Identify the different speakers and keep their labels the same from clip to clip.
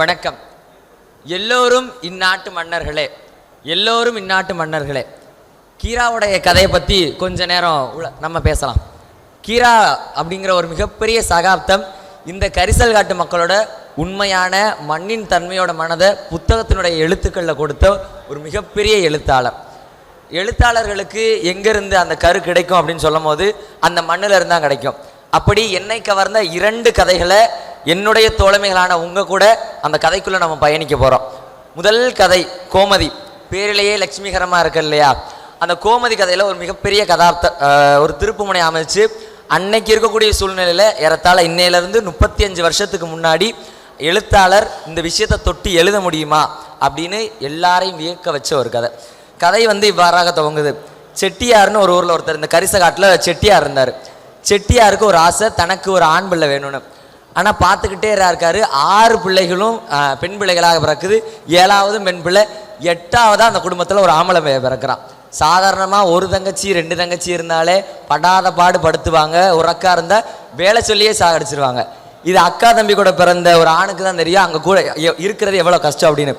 Speaker 1: வணக்கம். எல்லோரும் இந்நாட்டு மன்னர்களே எல்லோரும் இந்நாட்டு மன்னர்களே. கீராவுடைய கதையை பற்றி கொஞ்ச நேரம் உள்ள- நம்ம பேசலாம். கீரா அப்படிங்கிற ஒரு மிகப்பெரிய சகாப்தம் இந்த கரிசல் காட்டு மக்களோட உண்மையான மண்ணின் தன்மையோட மனதை புத்தகத்தினுடைய எழுத்துக்களில் கொடுத்த ஒரு மிகப்பெரிய எழுத்தாளர். எழுத்தாளர்களுக்கு எங்கேருந்து அந்த கரு கிடைக்கும் அப்படின்னு சொல்லும் போது அந்த மண்ணில் இருந்தால் கிடைக்கும். அப்படி என்னை கவர்ந்த இரண்டு கதைகளை என்னுடைய தோழமைகளான உங்கள் கூட அந்த கதைக்குள்ளே நம்ம பயணிக்க போகிறோம் முதல் கதை கோமதி. பேரிலேயே லட்சுமிகரமாக இருக்கு இல்லையா? அந்த கோமதி கதையில் ஒரு மிகப்பெரிய கதார்த்த ஒரு திருப்புமுனை அமைச்சு அன்னைக்கு இருக்கக்கூடிய சூழ்நிலையில் ஏறத்தாழ இன்னையிலேருந்து முப்பத்தி அஞ்சு வருஷத்துக்கு முன்னாடி எழுத்தாளர் இந்த விஷயத்தை தொட்டு எழுத முடியுமா? அப்படின்னு எல்லாரையும் வியக்க வச்ச ஒரு கதை. கதை வந்து இவ்வாறாக துவங்குது. செட்டியார்னு ஒரு ஊரில் ஒருத்தர் இந்த கரிசகாட்டில் செட்டியார் இருந்தார். செட்டியாருக்கு ஒரு ஆசை தனக்கு ஒரு ஆண் பிள்ளை வேணும்னு. ஆனால் பார்த்துக்கிட்டே இருக்காரு. ஆறு பிள்ளைகளும் பெண் பிள்ளைகளாக பிறக்குது. ஏழாவதும் பெண் பிள்ளை எட்டாவதாக அந்த குடும்பத்தில் ஒரு ஆம்பளை பிறக்கிறான். சாதாரணமாக ஒரு தங்கச்சி ரெண்டு தங்கச்சி இருந்தாலே படாத பாடு படுத்துவாங்க. ஒரு அக்கா இருந்தால் வேலை சொல்லியே சாகடிச்சிருவாங்க. இது அக்கா தம்பி கூட பிறந்த ஒரு ஆணுக்கு தான் தெரியும். அங்கே கூட இருக்கிறது எவ்வளோ கஷ்டம் அப்படின்னு.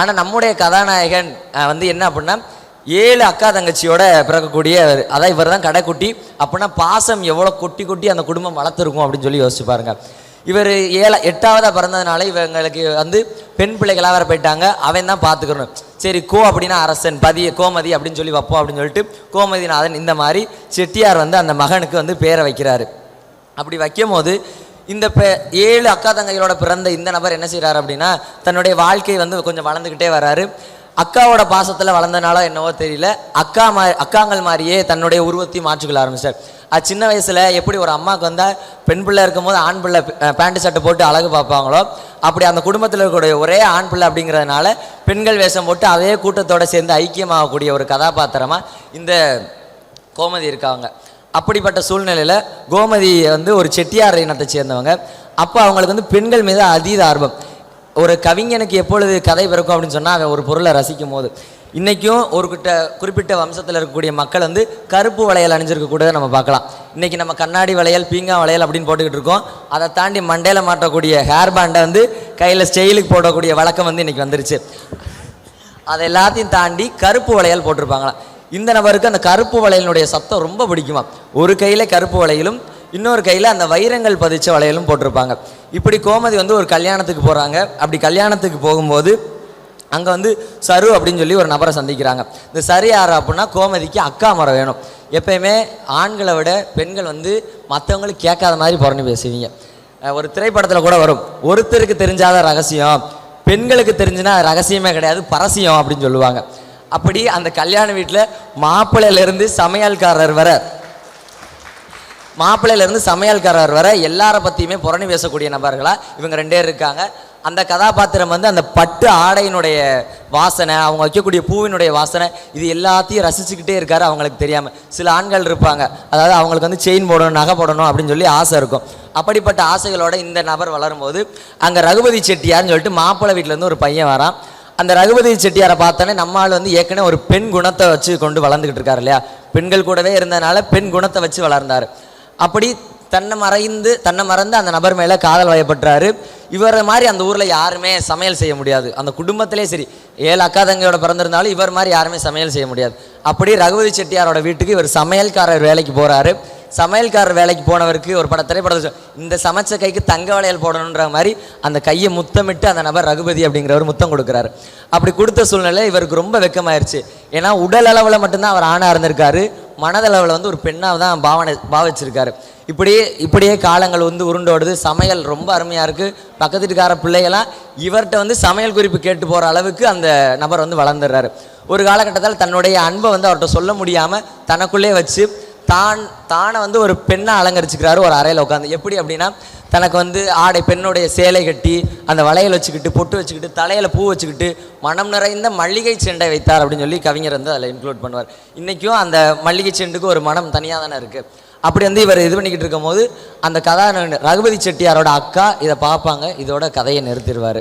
Speaker 1: ஆனால் நம்முடைய கதாநாயகன் வந்து என்ன அப்படின்னா ஏழு அக்கா தங்கச்சியோட பிறக்கக்கூடிய அதான் இவர் தான் கடைக்குட்டி. அப்படின்னா பாசம் எவ்வளோ கொட்டி கொட்டி அந்த குடும்பம் வளர்த்துருக்கும் அப்படின்னு சொல்லி யோசிச்சு பாருங்க. இவர் ஏழ எட்டாவதாக பிறந்ததுனால இவங்களுக்கு வந்து பெண் பிள்ளைகளாக வேற போயிட்டாங்க. அவன் தான் பார்த்துக்கணும். சரி கோ அப்படின்னா அரசன் பதி கோமதி அப்படின்னு சொல்லி வைப்போம் அப்படின்னு சொல்லிட்டு கோமதிநாதன் இந்த மாதிரி செட்டியார் வந்து அந்த மகனுக்கு வந்து பேரை வைக்கிறாரு. அப்படி வைக்கும் போது இந்த பெ ஏழு அக்கா தங்கைகளோட பிறந்த இந்த நபர் என்ன செய்கிறாரு அப்படின்னா தன்னுடைய வாழ்க்கை வந்து கொஞ்சம் வளர்ந்துக்கிட்டே வராரு. அக்காவோட பாசத்தில் வளர்ந்தனால என்னவோ தெரியல. அக்கா மா அக்காங்கள் மாதிரியே தன்னுடைய உருவத்தையும் மாற்றிக்கொள்ள ஆரம்பிச்சார். அது சின்ன வயசில் எப்படி ஒரு அம்மாவுக்கு வந்தால் பெண் பிள்ளை இருக்கும்போது ஆண் பிள்ளை பேண்ட் சட்டை போட்டு அழகு பார்ப்பாங்களோ அப்படி அந்த குடும்பத்தில் இருக்கக்கூடிய ஒரே ஆண் பிள்ளை அப்படிங்கிறதுனால பெண்கள் வேஷம் போட்டு அதே கூட்டத்தோட சேர்ந்து ஐக்கியமாகக்கூடிய ஒரு கதாபாத்திரமாக இந்த கோமதி இருக்காங்க. அப்படிப்பட்ட சூழ்நிலையில் கோமதி வந்து ஒரு செட்டியார் இனத்தை சேர்ந்தவங்க. அப்போ அவங்களுக்கு வந்து பெண்கள் மீது அதீத ஆர்வம். ஒரு கவிஞனுக்கு எப்பொழுது கதை பிறக்கும் அப்படின்னு சொன்னால் அவன் ஒரு பொருளை ரசிக்கும் போது இன்றைக்கும் ஒரு கிட்ட குறிப்பிட்ட வம்சத்தில் இருக்கக்கூடிய மக்கள் வந்து கருப்பு வளையல் அணிஞ்சிருக்க நம்ம பார்க்கலாம். இன்றைக்கி நம்ம கண்ணாடி வளையல் பீங்கா வளையல் அப்படின்னு போட்டுக்கிட்டு இருக்கோம். அதை தாண்டி மண்டையில் மாட்டக்கூடிய ஹேர் பேண்டை வந்து கையில் ஸ்டெயிலுக்கு போடக்கூடிய வழக்கம் வந்து இன்றைக்கி வந்துருச்சு. அதை எல்லாத்தையும் தாண்டி கருப்பு வளையல் போட்டிருப்பாங்களாம். இந்த நபருக்கு அந்த கருப்பு வளையலினுடைய சத்தம் ரொம்ப பிடிக்குமா ஒரு கையில் கருப்பு வளையலும் இன்னொரு கையில் அந்த வைரங்கள் பதிச்ச வளையலும் போட்டிருப்பாங்க. இப்படி கோமதி வந்து ஒரு கல்யாணத்துக்கு போகிறாங்க அப்படி கல்யாணத்துக்கு போகும்போது அங்கே வந்து சரு அப்படின்னு சொல்லி ஒரு நபரை சந்திக்கிறாங்க. இந்த சரி யார் அப்படின்னா கோமதிக்கு அக்கா முறை வேணும். எப்பயுமே ஆண்களை விட பெண்கள் வந்து மற்றவங்களுக்கு கேட்காத மாதிரி புறணி பேசுவீங்க. ஒரு திரைப்படத்தில் கூட வரும். ஒருத்தருக்கு தெரிஞ்சாத ரகசியம் பெண்களுக்கு தெரிஞ்சுனா ரகசியமே கிடையாது பரசியம் அப்படின்னு சொல்லுவாங்க. அப்படி அந்த கல்யாண வீட்டில் மாப்பிள்ளையிலேருந்து சமையல்காரர் வர மாப்பிள்ளையிலேருந்து சமையல்காரர் வர எல்லார பற்றியுமே புறணி பேசக்கூடிய நபர்களாக இவங்க ரெண்டே இருக்காங்க. அந்த கதாபாத்திரம் வந்து அந்த பட்டு ஆடையினுடைய வாசனை அவங்க வைக்கக்கூடிய பூவினுடைய வாசனை இது எல்லாத்தையும் ரசிச்சுக்கிட்டே இருக்காரு அவங்களுக்கு தெரியாமல் சில ஆண்கள் இருப்பாங்க. அதாவது அவங்களுக்கு வந்து செயின் போடணும் நகை போடணும் அப்படின்னு சொல்லி ஆசை இருக்கும். அப்படிப்பட்ட ஆசைகளோட இந்த நபர் வளரும்போது அங்கே ரகுபதி செட்டியார்னு சொல்லிட்டு மாப்பிள்ளை வீட்டிலேருந்து ஒரு பையன் வரான். அந்த ரகுபதி செட்டியாரை பார்த்தோன்னே நம்ம ஆள் வந்து ஏற்கனவே ஒரு பெண் குணத்தை வச்சு கொண்டு வளர்ந்துக்கிட்டு இருக்காரு இல்லையா? பெண்கள் கூடவே இருந்ததுனால பெண் குணத்தை வச்சு வளர்ந்தார். அப்படி தன்னை மறைந்து தன்னை மறந்து அந்த நபர் மேலே காதல் வயப்படுறாரு இவரை மாதிரி அந்த ஊரில் யாருமே சமையல் செய்ய முடியாது. அந்த குடும்பத்திலே சரி ஏழு அக்கா தங்கையோட பிறந்திருந்தாலும் இவர் மாதிரி யாருமே சமையல் செய்ய முடியாது. அப்படி ரகுபதி செட்டியாரோட வீட்டுக்கு இவர் சமையல்காரர் வேலைக்கு போகிறாரு சமையல்காரர் வேலைக்கு போனவருக்கு ஒரு பட திரைப்படத்தில் இந்த சமைச்ச கைக்கு தங்க வளையல் போடணுன்ற மாதிரி அந்த கையை முத்தமிட்டு அந்த நபர் ரகுபதி அப்படிங்கிறவர் முத்தம் கொடுக்குறாரு. அப்படி கொடுத்த சூழ்நிலை இவருக்கு ரொம்ப வெக்கமாயிருச்சு. ஏன்னா உடல் அளவில் மட்டும்தான் அவர் ஆணாக இருந்திருக்காரு. மனதளவில் வந்து ஒரு பெண்ணாக தான் பாவனை பாவிச்சிருக்காரு. இப்படியே இப்படியே காலங்கள் வந்து உருண்டோடுது. சமையல் ரொம்ப அருமையாக இருக்குது பக்கத்து வீட்டுக்கார பிள்ளைகளாம் இவர்கிட்ட வந்து சமையல் குறிப்பு கேட்டு போகிற அளவுக்கு அந்த நபர் வந்து வளர்ந்துடுறாரு. ஒரு காலகட்டத்தில் தன்னுடைய அன்பை வந்து அவர்கிட்ட சொல்ல முடியாமல் தனக்குள்ளே வச்சு தான் தானை வந்து ஒரு பெண்ணை அலங்கரிச்சுக்கிறாரு ஒரு அறையில் உட்காந்து எப்படி அப்படின்னா தனக்கு வந்து ஆடை பெண்ணுடைய சேலை கட்டி அந்த வளையல் வச்சுக்கிட்டு பொட்டு வச்சுக்கிட்டு தலையில் பூ வச்சுக்கிட்டு மனம் நிறைந்த மல்லிகை செண்டை வைத்தார் அப்படின்னு சொல்லி கவிஞர் வந்து அதில் இன்க்ளூட் பண்ணுவார். இன்றைக்கும் அந்த மல்லிகை செண்டுக்கு ஒரு மனம் தனியாக தானே இருக்குது அப்படி வந்து இவர் இது பண்ணிக்கிட்டு இருக்கும்போது அந்த கதாநாயகன் ரகுபதி செட்டியாரோட அக்கா இதை பார்ப்பாங்க இதோட கதையை நிறுத்திடுவார்.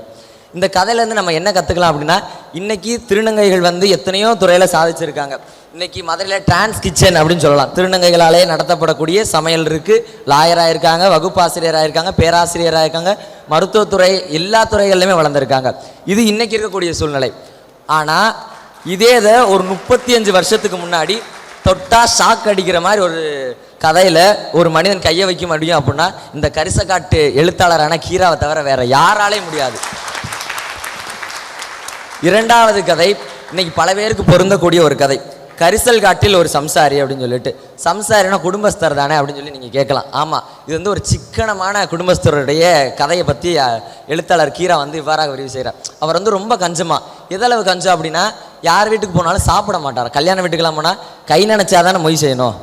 Speaker 1: இந்த கதையிலேருந்து நம்ம என்ன கற்றுக்கலாம் அப்படின்னா இன்றைக்கி திருநங்கைகள் வந்து எத்தனையோ துறையில் சாதிச்சிருக்காங்க. இன்றைக்கி மதுரையில் டிரான்ஸ் கிச்சன் அப்படின்னு சொல்லலாம். திருநங்கைகளாலே நடத்தப்படக்கூடிய சமையல் இருக்குது லாயராக இருக்காங்க வகுப்பாசிரியராக இருக்காங்க பேராசிரியராக இருக்காங்க மருத்துவத்துறை எல்லா துறைகள்லையுமே வளர்ந்துருக்காங்க. இது இன்றைக்கி இருக்கக்கூடிய சூழ்நிலை. ஆனால் இதே இதை ஒரு முப்பத்தி அஞ்சு வருஷத்துக்கு முன்னாடி தொட்டா ஷாக் அடிக்கிற மாதிரி ஒரு கதையில் ஒரு மனிதன் கையை வைக்க முடியும் அப்படின்னா இந்த கரிசக்காட்டு எழுத்தாளரான கீராவை தவிர வேற யாராலே முடியாது. இரண்டாவது கதை இன்னைக்கு பல பேருக்கு பொருந்தக்கூடிய ஒரு கதை. கரிசல் காட்டில் ஒரு சம்சாரி அப்படின்னு சொல்லிட்டு சம்சாரினா குடும்பஸ்தர் தானே அப்படின்னு சொல்லி நீங்கள் கேட்கலாம். ஆமாம் இது வந்து ஒரு சிக்கனமான குடும்பஸ்தருடைய கதையை பற்றி எழுத்தாளர் கீரா வந்து இவ்வாறாக விரிவு செய்கிறார் அவர் வந்து ரொம்ப கஞ்சமாக எதளவு கஞ்சம் அப்படின்னா யார் வீட்டுக்கு போனாலும் சாப்பிட மாட்டார். கல்யாண வீட்டுக்கெல்லாம் போனால் கை நினச்சாதானே மொய் செய்யணும்.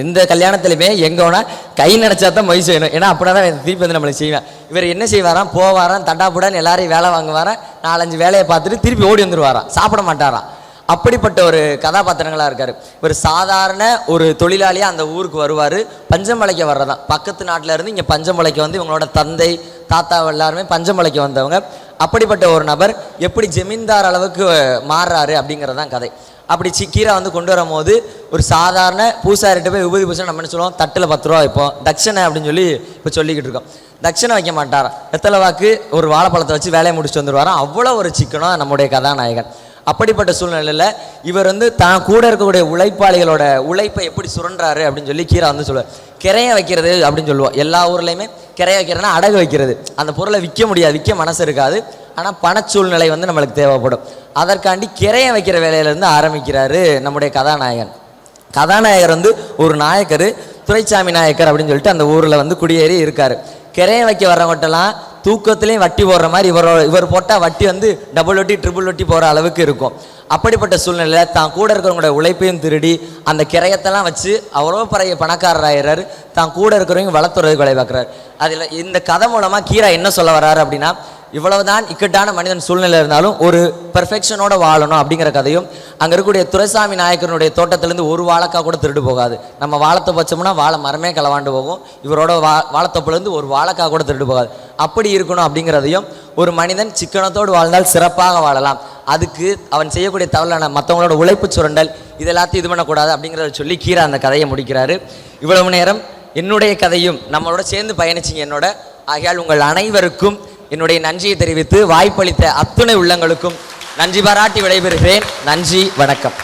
Speaker 1: எந்த கல்யாணத்துலையுமே எங்கே வேணால் கை நினச்சா தான் மொய் செய்யணும் ஏன்னா அப்படின்னா தான் திருப்பி வந்து நம்மளுக்கு செய்வேன். இவர் என்ன செய்வாராம்? போவாராம் தட்டாப்புடான்னு எல்லாரையும் வேலை வாங்குவாராம். நாலஞ்சு வேலையை பார்த்துட்டு திருப்பி ஓடி வந்துருவாராம். சாப்பிட மாட்டாராம். அப்படிப்பட்ட ஒரு கதாபாத்திரங்களாக இருக்கார். இவர் சாதாரண ஒரு தொழிலாளியாக அந்த ஊருக்கு வருவார். பஞ்சமலைக்கு வர்றதான். பக்கத்து நாட்டில் இருந்து இங்கே பஞ்சமலைக்கு வந்து இவங்களோட தந்தை தாத்தா எல்லாருமே பஞ்சமலைக்கு வந்தவங்க. அப்படிப்பட்ட ஒரு நபர் எப்படி ஜமீன்தார் அளவுக்கு மாறுறாரு அப்படிங்கிறது தான் கதை. அப்படி கீரை வந்து கொண்டு வரும்போது ஒரு சாதாரண பூசாரிட்ட போய் விபூதி பூசை நம்ம என்ன சொல்லுவோம்? தட்டில் பத்து ரூபா வைப்போம். தட்சணை அப்படின்னு சொல்லி இப்போ சொல்லிக்கிட்டு இருக்கோம். தட்சணை வைக்க மாட்டார். வெத்தலை வாக்கு ஒரு வாழைப்பழத்தை வச்சு வேலையை முடிச்சுட்டு வந்துருவாராம் அவ்வளோ ஒரு சிக்கனம் நம்முடைய கதாநாயகன். அப்படிப்பட்ட சூழ்நிலையில் இவர் வந்து தான் கூட இருக்கக்கூடிய உழைப்பாளிகளோட உழைப்பை எப்படி சுரண்டாரு அப்படின்னு சொல்லி கீரை வந்து சொல்லுவார். கிரைய வைக்கிறது அப்படின்னு சொல்லுவோம். எல்லா ஊர்லேயுமே கிரைய வைக்கிறதுனா அடகு வைக்கிறது. அந்த பொருளை விற்க முடியாது விற்க மனசு இருக்காது. ஆனால் பணச்சூழ்நிலை வந்து நம்மளுக்கு தேவைப்படும். அதற்காண்டி கிரைய வைக்கிற வேலையிலேருந்து ஆரம்பிக்கிறாரு நம்முடைய கதாநாயகன். கதாநாயகர் வந்து ஒரு நாயக்கர் துரைசாமி நாயக்கர் அப்படின்னு சொல்லிட்டு அந்த ஊரில் வந்து குடியேறி இருக்கார். கிரைய வைக்க வர்றவங்கட்டெல்லாம் தூக்கத்துலேயும் வட்டி போடுற மாதிரி இவரோட இவர் போட்டால் வட்டி வந்து டபுள் வட்டி ட்ரிபிள் வட்டி போகிற அளவுக்கு இருக்கும். அப்படிப்பட்ட சூழ்நிலையில் தான் கூட இருக்கிறவங்களோட உழைப்பையும் திருடி அந்த கிரையத்தெல்லாம் வச்சு அவரோ பறைய பணக்காரராயிறாரு. தான் கூட இருக்கிறவங்க வளர்த்துறதுக்கு வேலை பார்க்குறாரு. அதில் இந்த கதை மூலமாக கீரா என்ன சொல்ல வர்றாரு அப்படின்னா இவ்வளவுதான் இக்கட்டான மனிதன் சூழ்நிலை இருந்தாலும் ஒரு பெர்ஃபெக்ஷனோட வாழணும் அப்படிங்கிற கதையும் அங்கே இருக்கக்கூடிய துரைசாமி நாயக்கனுடைய தோட்டத்திலேருந்து ஒரு வாழைக்காய் கூட திருடு போகாது. நம்ம வாழத்தை வச்சோம்னா வாழை மரமே களவாண்டு போகும். இவரோட வா வாழைத்தொப்புலேருந்து ஒரு வாழைக்காய் கூட திருடு போகாது. அப்படி இருக்கணும் அப்படிங்கிறதையும் ஒரு மனிதன் சிக்கனத்தோடு வாழ்ந்தால் சிறப்பாக வாழலாம். அதுக்கு அவன் செய்யக்கூடிய தவறான மற்றவங்களோட உழைப்பு சுரண்டல் இது எல்லாத்தையும் இது பண்ணக்கூடாது அப்படிங்கிறத சொல்லி கீரா அந்த கதையை முடிக்கிறாரு. இவ்வளவு நேரம் என்னுடைய கதையும் நம்மளோட சேர்ந்து பயணிச்சிங்க என்னோட. ஆகையால் உங்கள் அனைவருக்கும் என்னுடைய நன்றியை தெரிவித்து வாய்ப்பளித்த அத்துணை உள்ளங்களுக்கும் நன்றி பாராட்டி விடைபெறுகிறேன். நன்றி வணக்கம்.